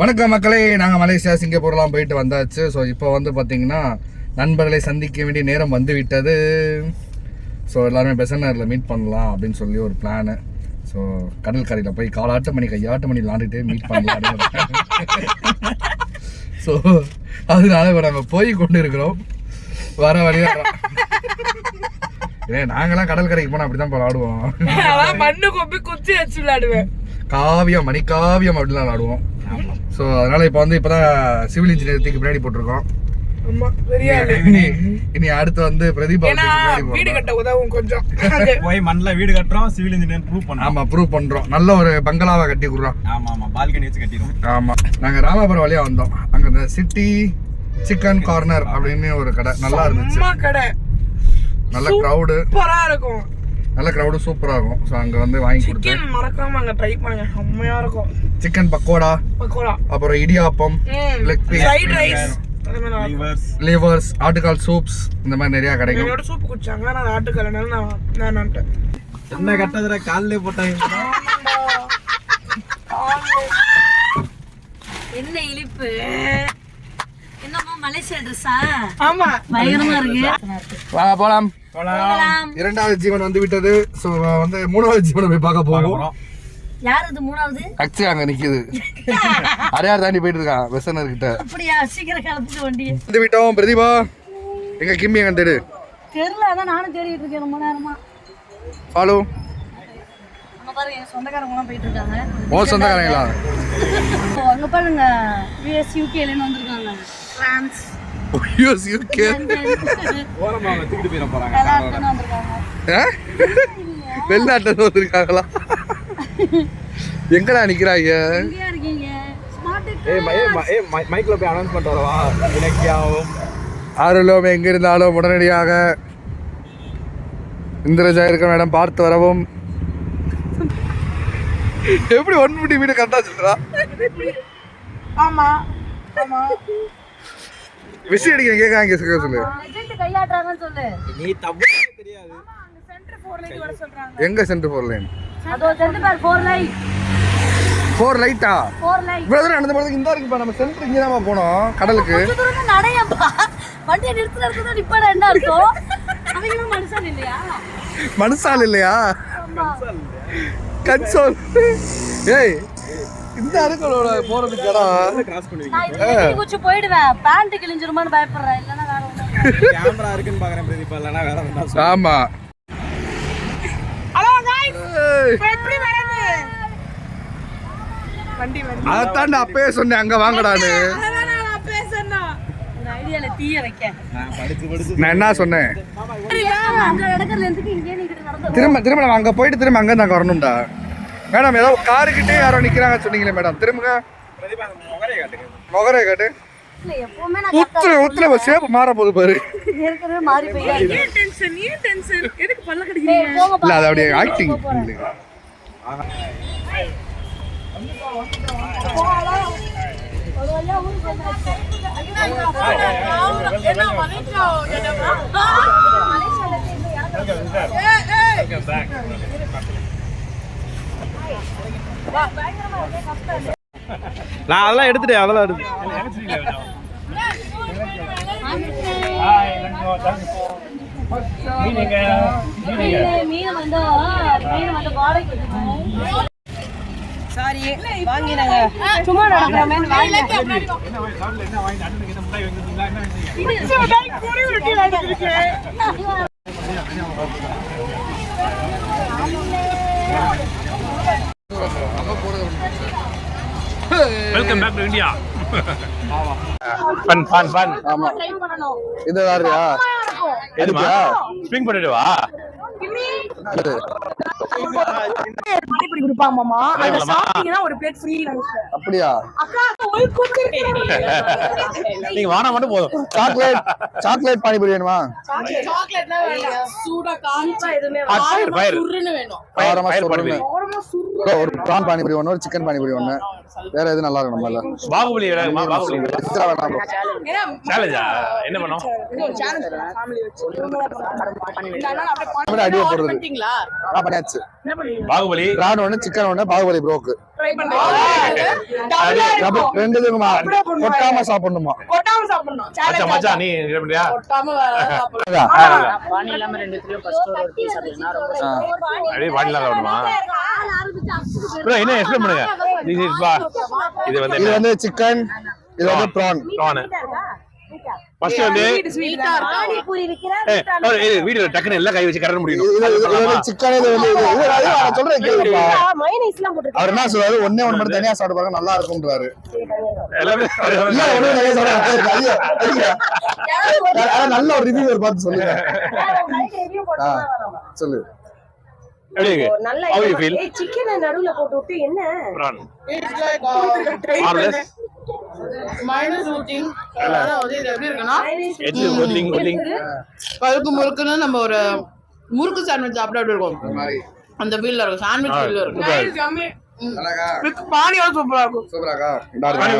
வணக்கம் மக்களே நாங்கள் மலேசியா சிங்கப்பூர்லாம் போயிட்டு வந்தாச்சு. ஸோ இப்போ வந்து பார்த்தீங்கன்னா நண்பர்களை சந்திக்க வேண்டிய நேரம் வந்து விட்டது ஸோ எல்லாருமே பெசனரில் மீட் பண்ணலாம் அப்படின்னு சொல்லி ஒரு பிளானு ஸோ கடற்கரையில் போய் காலாட்டு மணி கையாட்டு மணி விளாண்டுட்டு மீட் பண்ணலாம். ஸோ அதனால இப்போ நாங்கள் போய் கொண்டு இருக்கிறோம் வர. வழியாக ஏ நாங்களாம் கடற்கரைக்கு போனால் அப்படி தான் விளாடுவோம். மண்ணு கொப்பி குச்சி வச்சு விளையாடுவேன் காவியம் மணிக்காவியம் அப்படிலாம் விளாடுவோம். ஸோ அதனால இப்போ வந்து இப்போதான் சிவில் இன்ஜினியர் தூக்கி பின்னாடி போட்டிருக்கோம். ஆமா பெரிய ஆளு இனி இனி அடுத்து வந்து பிரதீபா வீடு. கட்ட உதவும் கொஞ்சம். போய் மண்ணில் வீடு கட்டுறோம் சிவில் இன்ஜினியர் ப்ரூவ் பண்ணோம் ஆமா ப்ரூவ் பண்றோம். நல்ல ஒரு பங்களாவை கட்டி கொடுறோம். ஆமா ஆமா. பால்கனி வச்சு கட்டிடுவோம். ஆமா. நாங்க ராமாபுரம் வழியா வந்தோம். அங்க இந்த சிட்டி சிக்கன் கார்னர் அப்படின்னு ஒரு கடை. நல்லா இருந்துச்சு. கடை. நல்ல க்ரௌடு சூப்பரா இருக்கும். நல்ல க்ரௌடு சூப்பரா இருக்கும். ஸோ அங்க வந்து வாங்கி சிக்கன் மறக்காம அங்க ட்ரை பண்ணுங்க. செம்மையா இருக்கும். சிக்கன் பக்கோடா பக்கோடா அப்புறம் idiyappam. Fried rice livers livers ஆட்டுக்கால் சூப்ஸ் இந்த மாதிரி நிறைய கிடைக்கும். என்னோட சூப் குடிச்சாங்க நான் ஆட்டுக்கலனால நான் நான் என்ன கட்டதுல காலிலே போட்டாங்க. என்ன இழிப்பு என்னமோ மலேசியா ட்ரெஸ்ஸா ஆமா. பயங்கரமா இருக்கு. வாங்க போலாம். போகலாம். இரண்டாவது ஜீவன் வந்து விட்டது ஸோ வந்து மூணாவது ஜீவனை போய் பார்க்க போவோம் யார் இது மூணாவது? அக்ஷய் அங்க நிக்குது. அடையார் தாண்டி போயிட்டு இருக்கான் வெசனர் கிட்ட அப்படியா சீக்கிரம் கிளப்பிட்டு வண்டி. வந்து விட்டோம் பிரதீபா. எங்க கிம்மி எங்க தேடு? தெரியல அதான் நானும் தேடிட்டு இருக்கேன் ரொம்ப நேரமா. ஃபாலோ. அங்க பாருங்க என் சொந்தக்காரங்க எல்லாம் போயிட்டு இருக்காங்க. ஓ சொந்தக்காரங்களா? அங்க பாருங்க யூஎஸ் யூகேலேருந்து வந்திருக்காங்க. பிரான்ஸ் யூஎஸ் யூகே ஓரமா அவங்க தூக்கிட்டு போயிட போறாங்க. எல்லாருக்கும் வந்திருக்காங்க. வெளிநாட்டுல வந்திருக்காங்களா? எங்கடா நிக்கிறாங்க மைக்ல போய் அனௌன்ஸ் பண்ணிட்டு வரவா? இலக்கியாவும். ஆறுலோம் எங்க இருந்தாலும் உடனடியாக இந்திரஜா இருக்க மேடம் பார்த்து வரவும். எப்படி ஒன் முடி வீடு கரெக்டா சொல்றா? ஆமா ஆமா. விசி அடிக்க கேட்காங்க சொல்ல. சொல்லு கையாட்டுறாங்கன்னு சொல்லு. நீ தப்பு தெரியாது. சென்டர் ஃபோர் லைட் வர சொல்றாங்க. எங்க சென்டர் லைன் அதோ சென்ட் பேர் ஃபோர் லைட் ஃபோர் லைட்டா ஃபோர் லைட் இவ்வளவு தூரம் நடந்த போறதுக்கு இந்த இருக்குப்பா நம்ம சென்டர் இங்கே தான் போனோம் கடலுக்கு. கொஞ்ச தூரம் நடையப்பா வண்டியை நிறுத்துற இடத்துல நிப்பாட என்ன அர்த்தம்? மனுஷன் இல்லையா? மனுஷால் இல்லையா? ஆமா. கன்சோல். ஏய் இந்த அருக்களோட போறதுக்கு இடம். கிராஸ் பண்ணுவீங்க நான் இதுல எட்டி குச்சி போயிடுவேன். பேண்ட் கிழிஞ்சிருமான்னு பயப்படுறேன். இல்லைன்னா வேற ஒண்ணும் கேமரா இருக்குன்னு பாக்குறேன் பிரதீபா. இல்லைன்னா வேற வேண்டாம் ஆமா. அதான் அப்பயே சொன்னேன் அங்க வாங்கடான்னு. என்ன சொன்னேன்? திரும்ப திரும்ப அங்க போயிட்டு திரும்ப அங்க நாங்க வரணும்டா. மேடம் ஏதோ காருக்கிட்டே யாரோ நிக்கிறாங்க சொன்னீங்களே மேடம். திரும்புங்க. முகரைய காட்டு. உத்துல உத்துல சேப்பு மாற போகுது பாரு. ஏற்கனவே மாறி போயிடாது ஏன் டென்ஷன் ஏன் டென்ஷன் எதுக்கு பல்ல ஏய், கடிக்கிறீங்க போங்க. இல்ல அது அப்படியே. ஆக்டிங். நான் அதெல்லாம் எடுத்துட்டேன் அதெல்லாம் எடுத்து சாரி வாங்கி welcome back to India fun fun fun ஆமா. இது வேறயா எதுமா? ஸ்விங் பண்ணிடுவா அப்படியா? நீங்க வானா மட்டும் போதும். சாக்லேட் சாக்லேட் பானிபூரி வேணுமா? சாக்லேட்னா வேண்டாம் சூடா காஞ்சா. சுருன்னு வேணும். ஒரு ப்ரான் பானிபூரி ஒன்று ஒரு சிக்கன் பானிபூரி ஒன்று வேற எது நல்லா இருக்கும்? நம்மள பாகுபலி எக்ஸ்ட்ரா வேணாம். சேலஞ்சா என்ன பண்ணோம்? அப்படியே அடியை போடுறது. பண்ணியாச்சு பாகுபலி. ப்ரான் ஒன்று சிக்கன் ஒன்று பாகுபலி ப்ரோக்கு ட்ரை பண்ணுங்க ரெண்டு கொட்டாம சாப்பிடணுமா? கொட்டாம சாப்பிடணும். மச்சான் மச்சான் நீ என்ன பண்றியா இல்லாம ஃபர்ஸ்ட் ஒரு பீஸ் ரொம்ப சாப்பிடுமா ப்ரோ என்ன எக்ஸ்பிளைன் பண்ணுங்க? திஸ் இஸ் பா இது வந்து இது வந்து சிக்கன் இது வந்து ப்ரான் ப்ரான் ஃபர்ஸ்ட் வந்து வீடியோ டக்குன்னு எல்லாம் கை வச்சு மைனஸ்லாம் போட்டு அவர் என்ன சொல்றாரு? ஒண்ணே ஒண்ணு மட்டும் தனியா சாப்பிட்டு பாருங்க நல்லா இருக்கும்ன்றாரு. நல்ல ஒரு பார்த்து சொல்லுங்க. ஆ, சொல்லு. நல்ல? சிக்கனை நடுவுல போட்டு விட்டு என்ன? முறுக்குன்னு நம்ம ஒரு முறுக்கு சாண்ட்விச் சாப்பிட எப்படி இருக்கும்? அந்த ஃபீல்ல இருக்கும். சாண்ட்விச் ஃபீல்ல இருக்கும். பானியோட சூப்பரா இருக்கும். சூப்பராக்கா பானி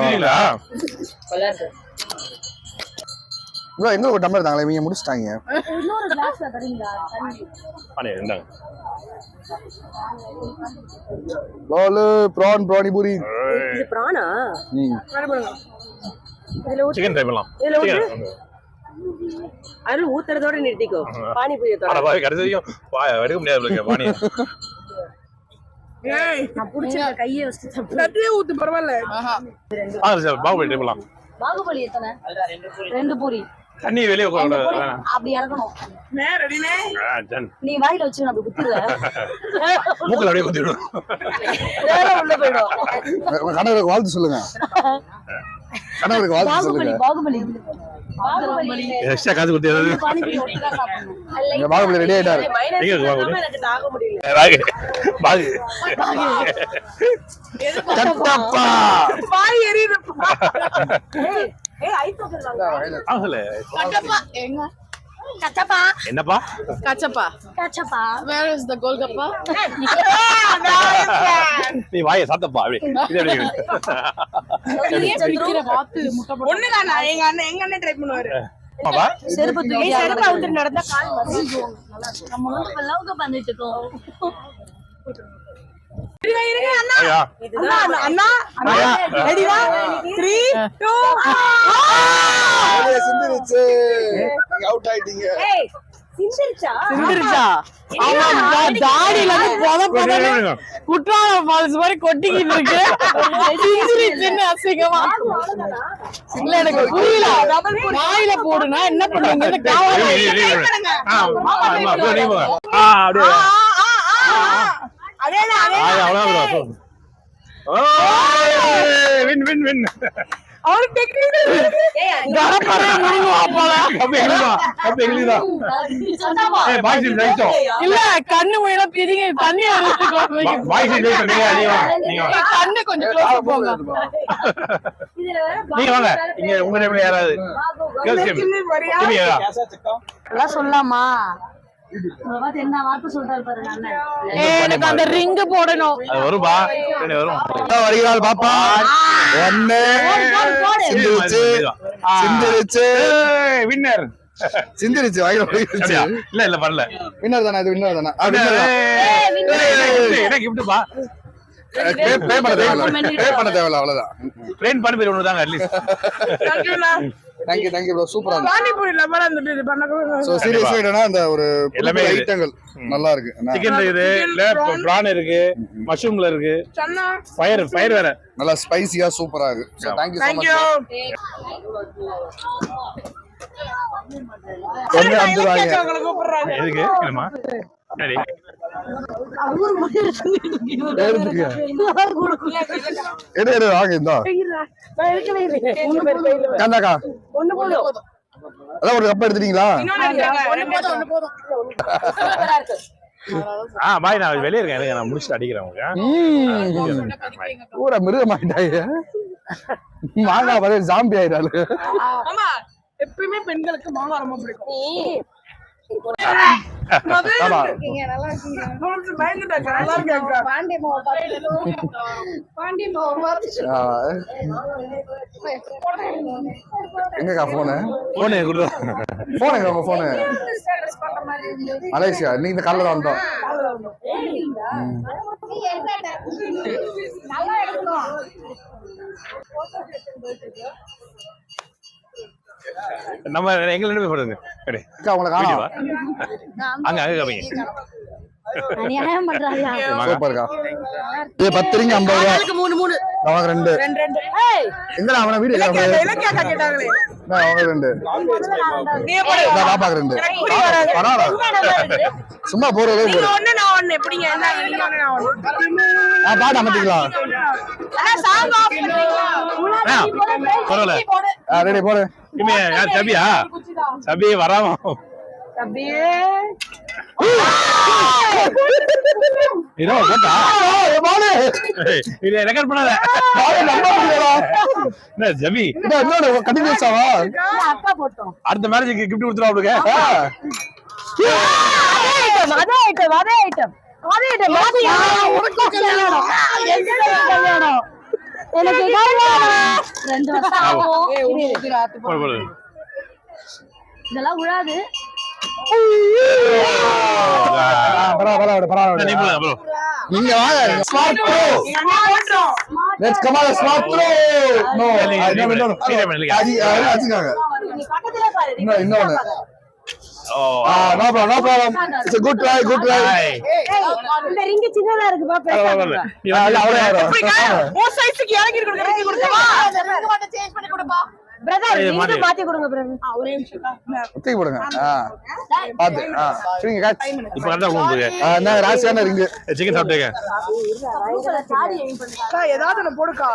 ப்ரோ எங்க ஒரு டம்ளர் தாங்களே இவங்க முடிச்சிட்டாங்க. இன்னொரு கிளாஸ்ல தரீங்களா? தண்ணி பானி இந்தாங்க. ரோலு ப்ரான் ப்ரானிபூரி இது பிராணா ம். இதுல ஊத்து. சிக்கன் ட்ரை பண்ணலாம். இதுல ஊத்து. அதுல ஊத்துறதோட நிறுத்திக்கோ. பானிபூரி ஆனா பாவி கடைசி வரைக்கும் வா எடுக்க முடியாது உங்களுக்கு பானி. ஏய். நான் புடிச்சிருக்க கையை வச்சு. சட்டியே ஊத்து பரவாயில்ல. ஆ சார் பாகுபலி ட்ரை பண்ணலாம். பாகுபலி எத்தனை? ரெண்டு பூரி. தண்ணி வெளியே உட்கார அப்படி இறக்கணும் நே ரெடினே நீ வாயில வச்சு அப்படி குத்திடுவேன் மூக்கில் அப்படியே குத்தி விடும் வேற உள்ள போயிடும். கணவருக்கு வாழ்த்து சொல்லுங்க. கணவருக்கு வாழ்த்து சொல்லுங்க. பாகுபலி. பாகுபலி. எக்ஸ்ட்ரா காசு கொடுத்து ஏதாவது? பாகுபலி ரெடி ஆயிட்டாரு. எங்க இருக்கு பாகுபலி? எனக்கு தாங்க முடியல. ராகு பாகு கட்டப்பா. பாய் எரியுது. ஆகல. கச்சப்பா. எங்க கச்சப்பா. என்னப்பா? கச்சப்பா. கச்சப்பா. வேர் இஸ் த கோல்கப்பா நீ வாயை சாத்தப்பா அப்படி. இது எப்படி ஒண்ணுதானா எங்க அண்ணன் எங்க அண்ணன் ட்ரை பண்ணுவாரு. பாப்பா? செருப்பு தூக்கி செருப்பு அவுத்து நடந்தா கால் வலிக்கும். நம்ம வந்து லவ்க பண்ணிட்டு இருக்கோம். சிந்திருச்சு அவுட் ஆயிட்டீங்க ஏய் சிந்திருச்சா சிந்திருச்சா ஆமா தாடியில இருந்து பொத பொதன்னு குற்றாலம் ஃபால்ஸ் மாதிரி கொட்டிக்கிட்டு இருக்கு சிந்திருச்சுன்னு அசிங்கமா இல்ல எனக்கு புரியல வாயில போடுனா என்ன பண்ணுவீங்க இந்த காவால அதேதான் அவ்வளவுதான். அவரு டெக்னிக்கல் போல. ஏய். இல்ல கண்ணு முயல பிரிங்க. தண்ணி ஓ. நீங்க. கண்ணு கொஞ்சம் க்ளோஸ் போங்க. இதுல வேற நீங்க வாங்க. இங்க உங்க டேபிள் யாராவது? யாரா? எல்லாம் சொல்லலாமா எனக்கு அந்த ரிங் போடணும். அது வரும்பா சரி, வரும்? வருகிறாள் பாப்பா. ஒண்ணு. சிந்திருச்சு. சிந்திருச்சு. வின்னர் சிந்திருச்சு வாயில போயிருச்சு இல்ல இல்ல வரல வின்னர் தானே இது வின்னர் தானே. என்ன பா. பண்ண தேவையில்ல. பே பண்ண தேவையில்ல அவ்வளவுதான். ட்ரெயின் பண்ணி தாங்க அட்லீஸ்ட் தேங்க்யூ தேங்க்யூ ப்ரோ சூப்பரா இருக்கு பானிபூரி லவர் அந்த இது பண்ண சோ சீரியஸா என்னன்னா அந்த ஒரு எல்லாமே. ஐட்டங்கள் நல்லா இருக்கு? சிக்கன் இருக்குது பிரான் இருக்கு மஷ்ரூம்ல இருக்கு. சன்னா ஃபயர் ஃபயர் வேற. நல்லா ஸ்பைசியா சூப்பரா இருக்கு. So thank you so thank you much ஒண்ணு அஞ்சு கூப்பிடுறாங்க எதுக்கு? என்னமா பேர் அதான் ஒரு கப் எடுத்துட்டீங்களா? ஆ பாய் நான் வெளியே இருக்கேன். எனக்கு நான் முடிச்சுட்டு அடிக்கிறேன் உங்களுக்கு ஊர மிருகமாயிட்டாங்க மாங்காய் பதில் ஜாம்பி ஆயிடாரு எப்பயுமே பெண்களுக்கு மாங்காய் ரொம்ப பிடிக்கும். எங்கக்கா போனு போனே கொடுத்தா போன் எங்க உங்க போனு மலேசியா நீங்க இந்த காலைல வந்தோம். நம்ம எங்க ரெண்டு பேர் போடுங்க சரி. அக்கா உங்களை காணோம். அங்க அங்க காமிங்க. சூப்பர்க்கா. இது பத்து ரிங்க ஐம்பது ரூபா. ஆளுக்கு மூணு மூணு. அவனுக்கு ரெண்டு. எங்கடா அவன வீடு அவங்க ரெண்டு. பாப்பாக்கு சும்மா போறதே நீங்க போதும் ஒண்ணு நான் ஒண்ணு. எப்படிங்க? என்ன நீங்க ஒண்ணு நான் ஒண்ணு. ஆ பாட்டு அமைச்சிக்கலாம் அண்ணா சாங் ஆஃப் பண்றீங்களா? ஆ, பரவாயில்ல. ரெடி போடு. இனிமே யார் சபியா? சபி வராம. அப்படியே இதோ போட்டா. ஏய், இதை ரெக்கார்ட் பண்ணாத? பாடு நம்ப முடியலடா. என்ன ஜபி கண்டினியூஸாவா அக்கா போட்டோம். அடுத்த மேரேஜுக்கு கிஃப்ட் கொடுத்துருவா அவளுக்கு. அதே ஐட்டம் அதே ஐட்டம் அதே ஐட்டம் பாத்தியா? உனக்கு கல்யாணம். எனக்கு கல்யாணம். எனக்கு ரெண்டு வருஷம் ஆகும் இதெல்லாம் விழாது நீங்க வாங்க smart bro let's come on smart bro no. அது இன்னொன்னு oh ah no problem no problem it's a good try good try hi இந்த ரிங்கு சின்னதா பரவாயில்ல நீ அது வந்து அவரே எப்படிங்க உன் சைஸ்க்கு இறங்கி கொடுக்க இறங்கி கொடுக்கவா பிரதர் ஏய், ரிங்கு மாத்தி. மாத்தி கொடுங்க பிரதர் ஒரே நிமிஷம் தூக்கி போடுங்க. ஆ. பாத்து சரிங்க காட்ச் இப்ப கரெக்டா போகுது என்ன ராசியான ரிங்கு சிக்கன் சாப்பிட்டுங்க. அக்கா ஏதாவது ஒண்ணு போடுக்கா.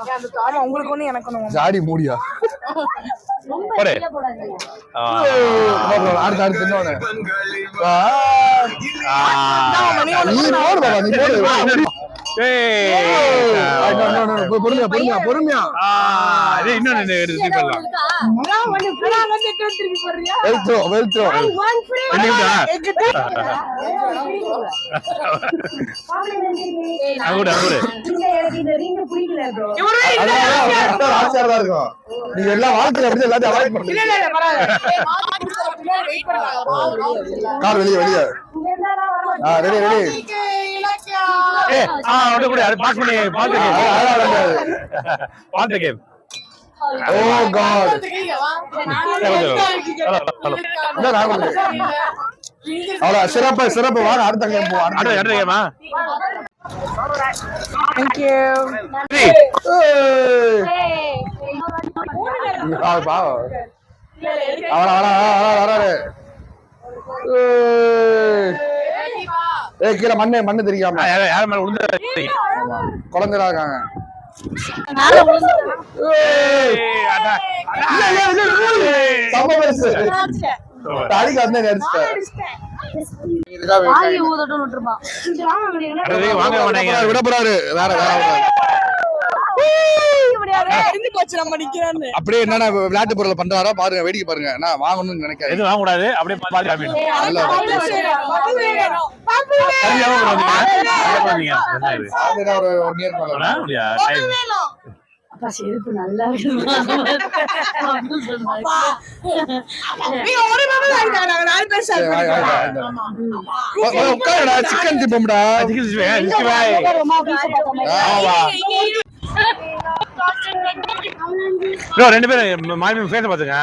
ஆமா உங்களுக்கு ஒண்ணு எனக்கு ஒண்ணு ஜாடி மூடியா? போடு. அடுத்து அடுத்து இன்னொன்னு. நீ போடு. பாபா நீ போடு. ஏய். பொறுமையா பொறுமையா பொறுமையா. இது இன்னொன்னு எடுத்து பண்ணலாம் இருக்கும். நீங்க எல்லாம் வாழ்க்கையில அப்படி எல்லாத்தையும் அவாய்ட் பண்ணுங்க இல்ல இல்ல பரவாயில்ல. வெயிட் பண்ணுங்க கால் வெளியே வெளியே. ஆ ரெடி ரெடி ஏ ஆ அப்படியே பாஸ் பண்ணி பாத்து கேம் பாத்து கேம் ஓ காட் அவ்வளோ சிறப்பு சிறப்பு வாங்க அடுத்த கேம் போவோம் அடுத்த அடுத்த கேமா Thank you. பாவம் அவன அவன வராரு ஏய். கீழே மண்ணு மண்ணு தெரியாம யார் யார் மேல விழுந்து குழந்தைலாம் இருக்காங்க அடிக்க வந்து விட போறாரு வேற வேற அப்படியே என்னென்ன விளையாட்டு பொருளை பண்றாரோ பாருங்க வேடிக்கை பாருங்க. நான் வாங்கணும்னு நினைக்காது எதுவும் வாங்க கூடாது அப்படியே? பாத்து காமிக்கணும் அப்பா செருப்பு நல்லா இருக்கு? சிக்கன் திப்பம்டா ப்ரோ ரெண்டு பேரும் மாமி ஃபேஸ் பாத்துங்க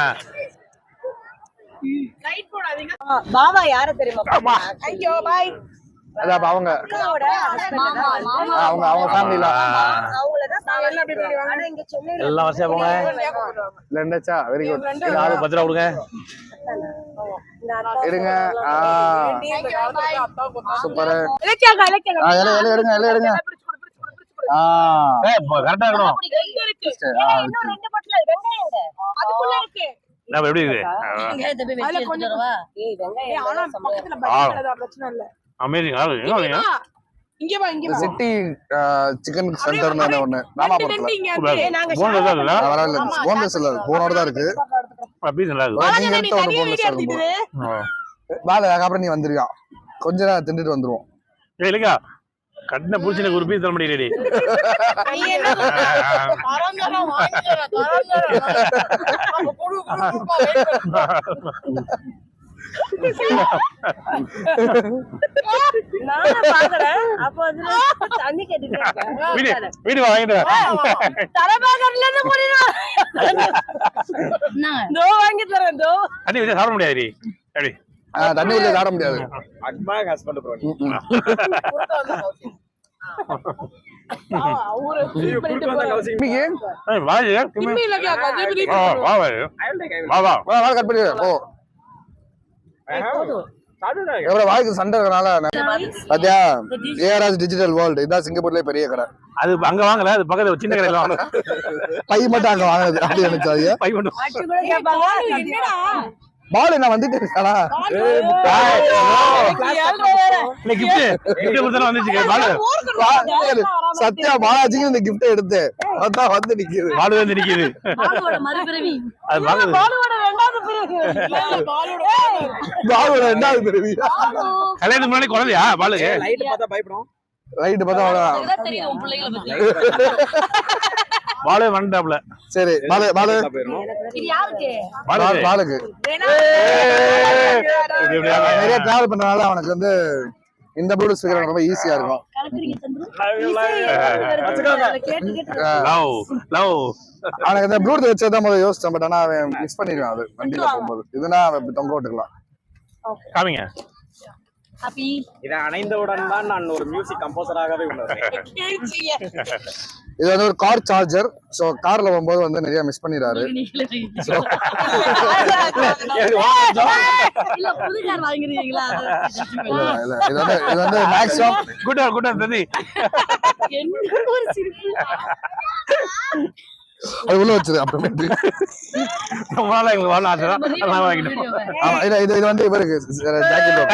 பாபா யார தெரியுமா? ஐயோ பாய் அதான் அவங்க. அவங்க அவங்க ஃபேமிலில எல்லாம் வரிசையா போங்க. ரெண்டாச்சா வெரி குட் ஆளு பத்து ரூபா கொடுங்க எடுங்க ஆ. சூப்பர். எலை எலை எடுங்க எலை எடுங்க கரெக்டா இருக்கணும். எப்படி இல்ல அமேசிங். இங்க வா. இங்க வா சிட்டி சிக்கன் சென்டர்னு ஒண்ணு? ரெண்டு ராமாபுரத்துல ரெண்டு இங்க வந்து நாங்க போன் தான் இல்ல போனோட தான் இருக்கு. பீஸ் நல்லா இருக்கு. வேலை அப்புறம் நீ வந்துருவியா கொஞ்ச நேரம் தின்னுட்டு வந்துருவோம். ஏய் இல்லைக்கா கட்டின புடிச்சு ஒரு பீஸ் தர முடியலடி வீடு வாங்கிட்டு வா. தலைபாக்கர்ல இருந்து முடியும் என்னங்க? தோ வாங்கி தரேன் சாப்பிட முடியாது தண்ணி ஊற்றி சாட முடியாது. அட்மாக் ஹஸ்பண்ட் ப்ரோ ம், ம். குறுக்க வந்தா கௌசி. ஆ, அவரு feel பண்ணிட்டு போறாரு. இன்னைக்கு ஏய், வா ஜி. திம்மி இல்லையா, கௌசி feel வா, பண்ணுவாரு. வா, வா. வா, வா. வா, வா, கட் பண்ணி ஓ எவ்வளவு வாழ்க்கை சண்டை இருக்கனால பாத்தியா? ஏஆர்எஸ் டிஜிட்டல் வேர்ல்டு இதான் சிங்கப்பூர்லயே பெரிய கடை. அது அங்க வாங்கல அது பக்கத்துல சின்ன கடையில வாங்க பை மட்டும் அங்க வாங்கினது அப்படி நினைச்சாதியா பை மட்டும். பால் என்ன வந்துட்டு பாலு சத்யா பாலாஜிக்கு இந்த கிஃப்ட் எடுத்து. அதான் வந்து நிக்குது. பாலு வந்து நிக்குது. பாலோட பாலு. ரெண்டாவது பிறவி. கல்யாணத்துக்கு முன்னாடி குழந்தையா பாலுக்கு லைட் பார்த்தா பயப்படும் ரைட்டு பார்த்தா தெரியும் பத்தி. பாலு வந்துட்டாப்ல சரி பாலு பாலு. பாலுக்கு. நிறைய டிராவல் பண்றதுனால அவனுக்கு வந்து இந்த ப்ளூடூத் ஸ்பீக்கர் ரொம்ப ஈஸியா இருக்கும். கலக்குறீங்க சந்திரு? கேட்டு கேட்டு லவ் லவ் அவனுக்கு இந்த ப்ளூடூத் வச்சதான் முதல்ல யோசிச்சேன் பட் ஆனா அவன் மிஸ் பண்ணிடுவான் அது வண்டியில போகும்போது. இதுனா அவன் தொங்க விட்டுக்கலாம். காமிங்க. இதை அணைந்தவுடன் தான் நான் ஒரு மியூசிக் கம்போசராகவே உணர்றேன் இது வந்து ஒரு கார் சார்ஜர் சோ கார்ல போகும்போது வந்து நிறைய மிஸ் பண்ணிடுறாரு. இல்ல புது கார் வாங்குறீங்களா இல்ல இல்ல இது வந்து இது வந்து மேக்ஸிமம் என்ன ஒரு சிரிப்பு. அது உள்ள வச்சது அப்புறமேட்டு. வாழ எங்களுக்கு வாழ ஆசை தான் வாங்கிட்டோம் ஆமா இது இது வந்து இவருக்கு தேங்க்யூ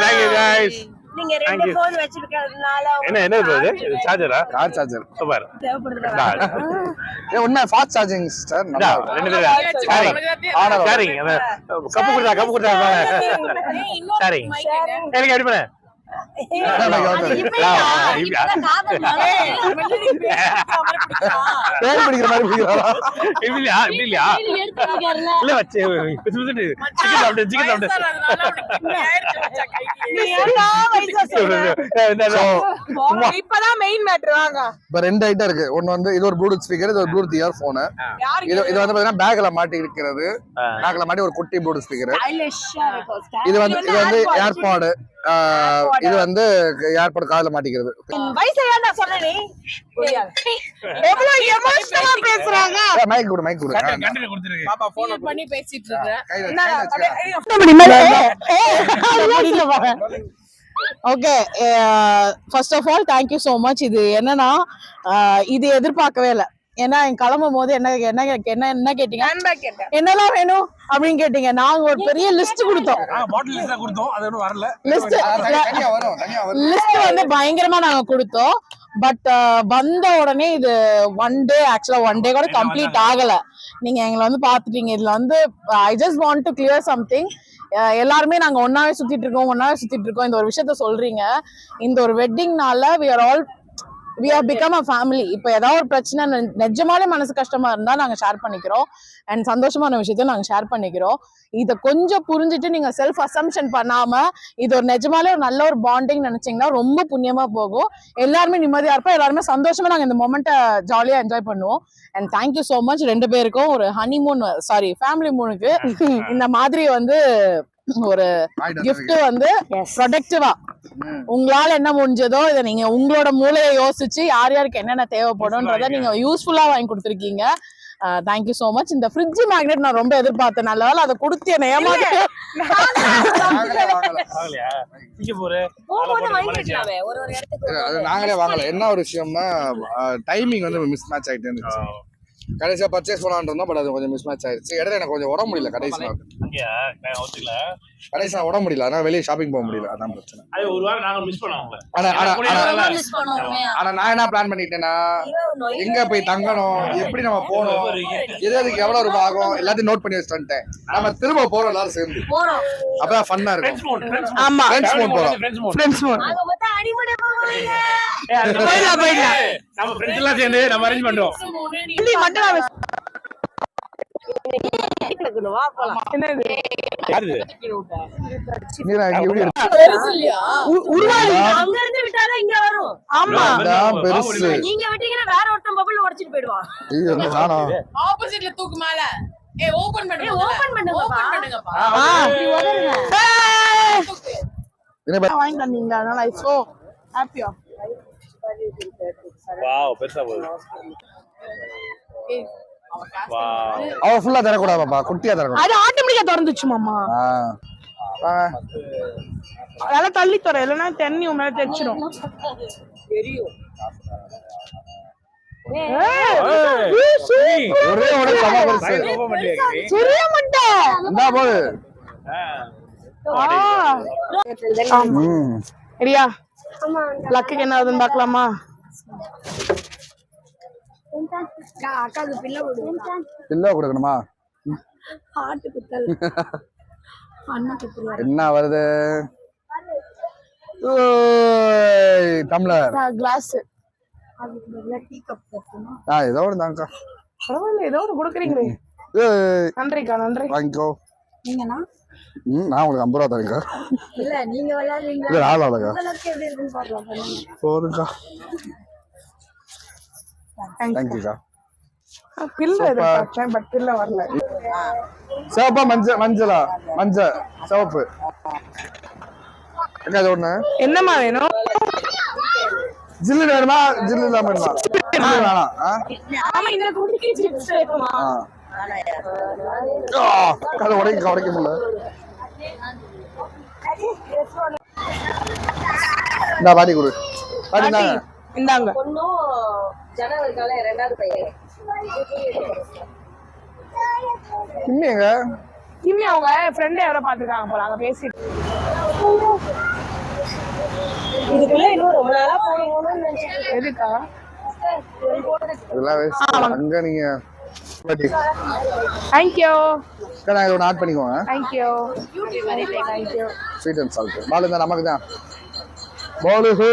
தேங்க்யூ நீங்க ரெண்டு. போன் வச்சிருக்கிறதுனால என்ன என்ன இது சார்ஜரா கார் சார்ஜர் சூப்பர். தேவைப்படுது உண்மை ஃபாஸ்ட் சார்ஜிங் நல்லா ரெண்டு பேரும் ஷேரிங் ஆனா ஷேரிங் கப்பு கொடுத்தா கப்பு கொடுத்தா ஷேரிங் எனக்கு எப்படி பண்ண பேர் பிடிக்கிற மாதிரி பிடிக்கிறாரா இல்லையா இல்லையா? இல்ல வச்சு சிக்கன் சாப்பிட்டு சிக்கன் சாப்பிட்டு இப்பதான் மெயின் வாங்க. இப்ப ரெண்டு ஐட்டம் இருக்கு. ஒன்னு வந்து இது ஒரு ப்ளூடூத் ஸ்பீக்கர் இது ஒரு ப்ளூடூத் இயர் போனு இது இது? வந்து பாத்தீங்கன்னா பேக்ல மாட்டி இருக்கிறது. பேக்ல மாட்டி ஒரு குட்டி ப்ளூடூத் ஸ்பீக்கர். இது வந்து இது வந்து ஏர்பாடு இது வந்து ஏர்பாடு காதுல மாட்டிக்கிறது. வயசை ஏன்டா சொன்ன நீ? எவ்வளவு எமோஷனலா பேசுறாங்க? மைக் கொடு மைக் கொடு. Okay first of all thank you so much இது என்னன்னா இது எதிர்பார்க்கவே இல்லை. ஏன்னா என் கிளம்பும் போது என்ன என்ன என்ன என்ன கேட்டீங்க? என்னெல்லாம் வேணும் அப்படின்னு கேட்டீங்க. நாங்க ஒரு பெரிய லிஸ்ட் கொடுத்தோம். லிஸ்ட் கொடுத்தோம். அது ஒன்றும் வரல. லிஸ்ட் ஆ, தனி- தனியா வரும் தனியா வரும். லிஸ்ட் வந்து பயங்கரமா நாங்க கொடுத்தோம். பட் வந்த உடனே இது ஒன் டே ஆக்சுவலா ஒன் டே கூட கம்ப்ளீட் ஆகல. நீங்க எங்களை வந்து பாத்துட்டீங்க. இதுல வந்து I just want to clear something எல்லாருமே நாங்க ஒன்னாவே சுத்திட்டு இருக்கோம் ஒன்னாவே சுத்திட்டு இருக்கோம். இந்த ஒரு விஷயத்த சொல்றீங்க. இந்த ஒரு வெட்டிங்னால we are all we are become a family இப்போ ஏதாவது ஒரு பிரச்சனை நிஜமாலே மனசு கஷ்டமா இருந்தா நாங்க ஷேர் பண்ணிக்கிறோம். அண்ட் சந்தோஷமான விஷயத்த நாங்க ஷேர் பண்ணிக்கிறோம். இதை கொஞ்சம் புரிஞ்சுட்டு நீங்க செல்ஃப் அசம்ஷன் பண்ணாம இது ஒரு நிஜமாலே ஒரு நல்ல ஒரு பாண்டிங் நினைச்சீங்கன்னா ரொம்ப புண்ணியமா போகும். எல்லாருமே நிம்மதியா இருப்போம். எல்லாருமே சந்தோஷமா நாங்க இந்த மொமெண்ட்டை ஜாலியா என்ஜாய் பண்ணுவோம். அண்ட் தேங்க்யூ ஸோ மச் ரெண்டு பேருக்கும் ஒரு ஹனிமூன் சாரி ஃபேமிலி மூனுக்கு இந்த மாதிரி வந்து ஒரு gift வந்து ப்ரொடக்டிவா உங்களால என்ன முடிஞ்சதோ இதை நீங்க உங்களோட மூளையை யோசிச்சு யார் யாருக்கு என்னென்ன தேவைப்படும்ன்றத நீங்க யூஸ்ஃபுல்லா வாங்கி கொடுத்துருக்கீங்க. தேங்க்யூ ஸோ மச் இந்த ஃப்ரிட்ஜ் மேக்னெட் நான் ரொம்ப எதிர்பார்த்தேன். நல்ல வேளை அதை கொடுத்து என்ன ஏமாத்த நாங்களே வாங்கல. ஆகலையா சிங்கப்பூர் போகும்போது வாங்கிக்கலாமே, ஒரு ஒரு இடத்துக்கு இல்ல, அது நாங்களே வாங்கல. என்ன ஒரு விஷயம்னா டைமிங் வந்து மிஸ் மேட்ச் ஆயிட்டு இருந்துச்சு. கடைசியா பர்ச்சேஸ் பண்ணலாம்னு இருந்தோம் பட் அது கொஞ்சம் மிஸ் மேட்ச் ஆயிருச்சு. இடையில எனக்கு கொஞ்சம் உடம்பு முடியல கடைசி கடைசியா உட முடியல அதனால வெளியே ஷாப்பிங் போக முடியல அதான் பிரச்சனை. அது ஒரு வாரம் நாங்க மிஸ் பண்ணோம் அவங்கள ஆனா ஆனா ஆனா ரொம்ப மிஸ் பண்ணுவோமே ஆனா நான் என்ன பிளான் பண்ணிட்டேன்னா எங்க போய் தங்கணும் எப்படி நம்ம போகணும் எது அதுக்கு எவ்வளவு ரூபாய் ஆகும் எல்லாத்தையும் நோட் பண்ணி வச்சுட்டேன் நம்ம திரும்ப போறோம் எல்லாரும் சேர்ந்து. போறோம். அப்பதான் ஃபன்னா ஃப்ரெண்ட்ஸ் இருக்கும் மோட் ஃப்ரெண்ட்ஸ் ஆமா. போயிடலாம், போயிடலாம். நம்ம ஃப்ரெண்ட்ஸ் எல்லாம் சேர்ந்து நம்ம அரேஞ்ச் நானும் ஆப்போசிட்ல தூக்கு மேல. ஏ ஓபன் பண்ணுங்க. ஓபன் பண்ணுங்கப்பா. ஓபன் பண்ணுங்கப்பா வாங்கி தந்தீங்களா அதனால ஐ சோ ஹாப்பியா வாவ் பெருசா போகுது. வாவ். அவ ஃபுல்லா தரக்கூடாது பாப்பா குட்டியா தரக்கூடாது. அது ஆட்டோமேட்டிக்கா திறந்துச்சு மாமா. அதெல்லாம் தள்ளி தர இல்லைன்னா தண்ணி உன் மேல தெரிச்சிடும் ஒரே ஒரு சம பெருசு தெரிய மாட்டேன் இந்தா போது ம். சரியா? லக்குக்கு என்ன ஆகுதுன்னு விடுங்க பில்லோ கொடுக்கணுமா? என்ன வருது? ஓய், டம்ளர். கிளாஸ் ஆ ஏதோ ஒன்று தாங்க்கா பரவாயில்ல ஏதோ ஒன்று கொடுக்குறீங்களே. நன்றிக்கா நன்றி. வாங்கிக்கோ. நீங்கண்ணா? ம் நான் உங்களுக்கு ஐம்பது ரூபா தரேங்க்கா இல்ல நீங்க விளையாடுறீங்களா? இல்லை ஆளுக்கா உங்களுக்கு எப்படி இருக்குன்னு பாக்கலாம் தேங்க்யூக்கா பில்ல எதிர்பார்த்தேன் பட் பில்ல வரல. சிவப்பா மஞ்சள் மஞ்சளா? மஞ்சள் சிவப்பு அக்கா இது ஒண்ணு? என்னம்மா வேணும்? ஜில்லு வேணுமா? ஜில்லு இல்லாம வேணுமா? வேணாம்? ஆ? ஆமா குடிக்கு அதை உடைக்க உடைக்க முடியல. இந்தா பாட்டி கொடு. பாட்டி இந்தாங்க. ரெண்டாவது பையன். கிம்மி அவங்க ஃப்ரெண்ட் யாரோ பாத்துருக்காங்க போல அங்க பேசிட்டு. இதுக்குள்ள இன்னும் ரொம்ப நாளா போகணும்னு நினைச்சிட்டு எதுக்கா? இதெல்லாம் waste. அங்க நீங்க தேங்க்யூ நான் இதை ஒன்று ஆட் பண்ணிக்கோங்க. Thank you thank you sweet and salt இருந்தா நமக்கு தான் பாலு ஹே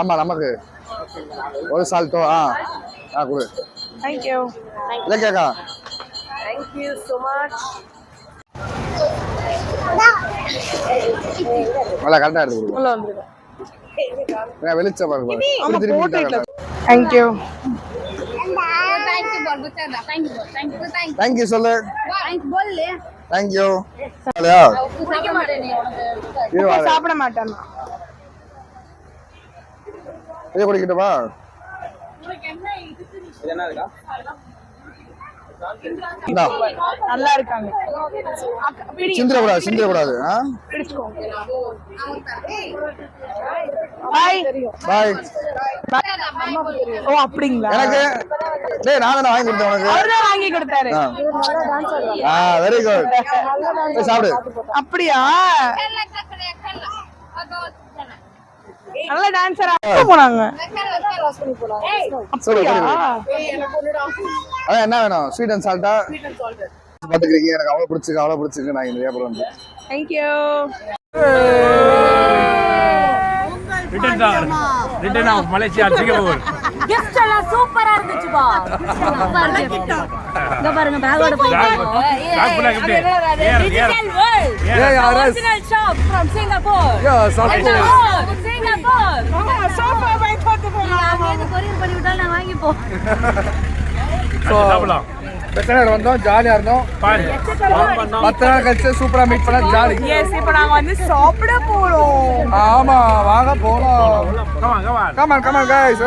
ஆமா நமக்கு. ஒரு சால்ட்டோ ஆ. ஆ கொடு. தேங்க்யூ இல்லை கேக்கா? தேங்க்யூ ஸோ மச் நல்லா கரெக்டாக எடுத்து கொடுங்க. வெளிச்சம் பாருங்க. தேங்க்யூ தேங்க் யூ பால் Buddha thank you thank you thank thank you சொல்லு. தேங்க் தேங்க்யூ உனக்கு இரு வாரு. சாப்பிட மாட்டேன். இதை குடிக்கட்டுமா இது என்ன இருக்கா இந்தா நல்லா இருக்காங்க. சிந்திரக்கூடாது சிந்திரக்கூடாது பாய். பாய். ஓ அப்படிங்களா? எனக்கு டேய் நான் தானே வாங்கி கொடுத்தேன் உனக்கு? வாங்கி கொடுத்தாரு. ஆ. வெரி குட் சாப்பிடு. அப்படியா? நல்ல டான்சரா போனாங்க. அதான் என்ன வேணும்? ஸ்வீட் அண்ட் சால்ட்டா பாத்துக்கிறீங்க. எனக்கு அவ்வளவு பிடிச்சிருக்கு அவ்வளவு பிடிச்சிருக்கு. நான் இந்த வியாபாரம் வந்து. தேங்க்யூ ரிட்டர்ன் தான். Return of Malaysia Singapore. Gift எல்லாம் சூப்பரா இருந்துச்சுப்பா இங்க பாருங்க பேக்கோட original shop from Singapore Yeah, Singapore. Singapore அங்க இருந்து கொரியர் பண்ணி விட்டாலும் நான் வாங்கிப்போம். சாப்பிடலாம். பிரச்சனை வந்தோம்? ஜாலியா இருந்தோம். பத்து நாள் கழிச்சு சூப்பரா மீட் பண்ண ஜாலி எஸ் இப்போ நாங்க வந்து சாப்பிட போறோம். ஆமா வாங்க போலாம். Come on come on come on come on guys